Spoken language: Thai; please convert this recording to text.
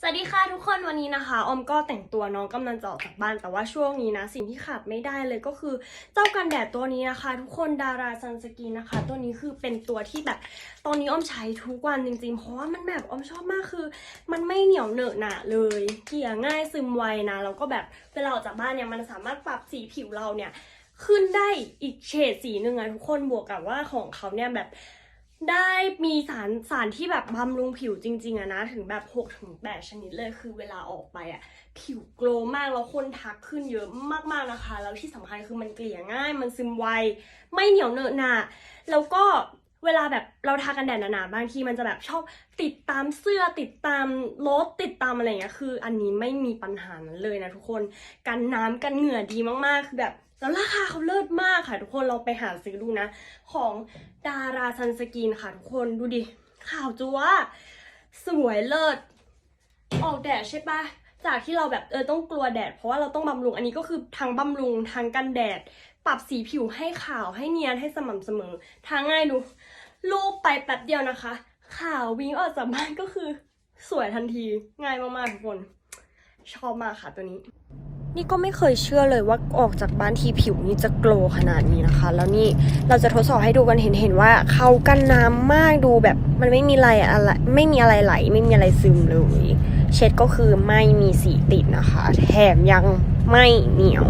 สวัสดีค่ะทุกคนวันนี้นะคะ ออมก็แต่งตัวน้องกำลังจะออกจากบ้านแต่ว่าช่วงนี้นะ สิ่งที่ขาดไม่ได้เลยก็คือเจ้ากันแดดตัวนี้นะคะ ทุกคนดาราซันสกินนะคะ ตัวนี้คือเป็นตัวที่แบบตอนนี้ออมใช้ทุกวันจริงๆ เพราะว่ามันแบบออมชอบมากคือ มันไม่เหนียวเหนอะหนะเลย เกลี่ยง่ายซึมไวนะแล้วก็แบบเวลาออกจากบ้านเนี่ยมันสามารถปรับสีผิวเราเนี่ยขึ้นได้อีกเฉดสีหนึ่งอะทุกคนบวกกับว่าของเขาเนี่ยแบบ ได้มีสารสารที่แบบบำรุงผิวจริง ๆอะนะ ถึงแบบ6ถึง8ชนิดเลยคือเวลาออกไปอะผิวโกลว์มากแล้วคนทักขึ้นเยอะมากๆนะคะ แล้วที่สำคัญคือมันเกลี่ยง่าย มันซึมไว ไม่เหนียวเหนอะหนะแล้วก็เวลาแบบเราทากันแดดหนาๆบางทีมันจะแบบชอบติดตามเสื้อติดตามรถติดตามอะไรเงี้ยคือ อันนี้ไม่มีปัญหานั้นเลยนะทุกคน กันน้ำกันเหงื่อดีมากๆคือแบบ แล้วราคาเขาเลิศมากค่ะทุกคนเราไปหาซื้อดูนะ ของดาราซันสกินค่ะทุกคนดูดิขาวจัวสวยเลิศ ออกแดดใช่ปะจากที่เราแบบเออต้องกลัวแดด เพราะว่าเราต้องบำรุงอันนี้ก็คือทั้งบำรุงทั้งกันแดด ปรับสีผิวให้ขาวให้เนียนให้สม่ำเสมอทางง่ายดูรูปไปแป๊บเดียวนะคะ ขาววิ่งออกจากบ้านก็คือ สวยทันทีง่ายมากๆทุกคน ชอบมากค่ะตัวนี้ นี่ก็ไม่เคยเชื่อเลยว่าออกจากบ้านทีผิวนี่จะโกลขนาดนี้นะคะ แล้วนี่เราจะทดสอบให้ดูกันเห็นเห็นว่าเขากันน้ำมากดูแบบมันไม่มีอะไรอะไรไม่มีอะไรไหล ไม่มีอะไรซึมเลย เช็ดก็คือไม่มีสีติดนะคะ แถมยังไม่เหนียว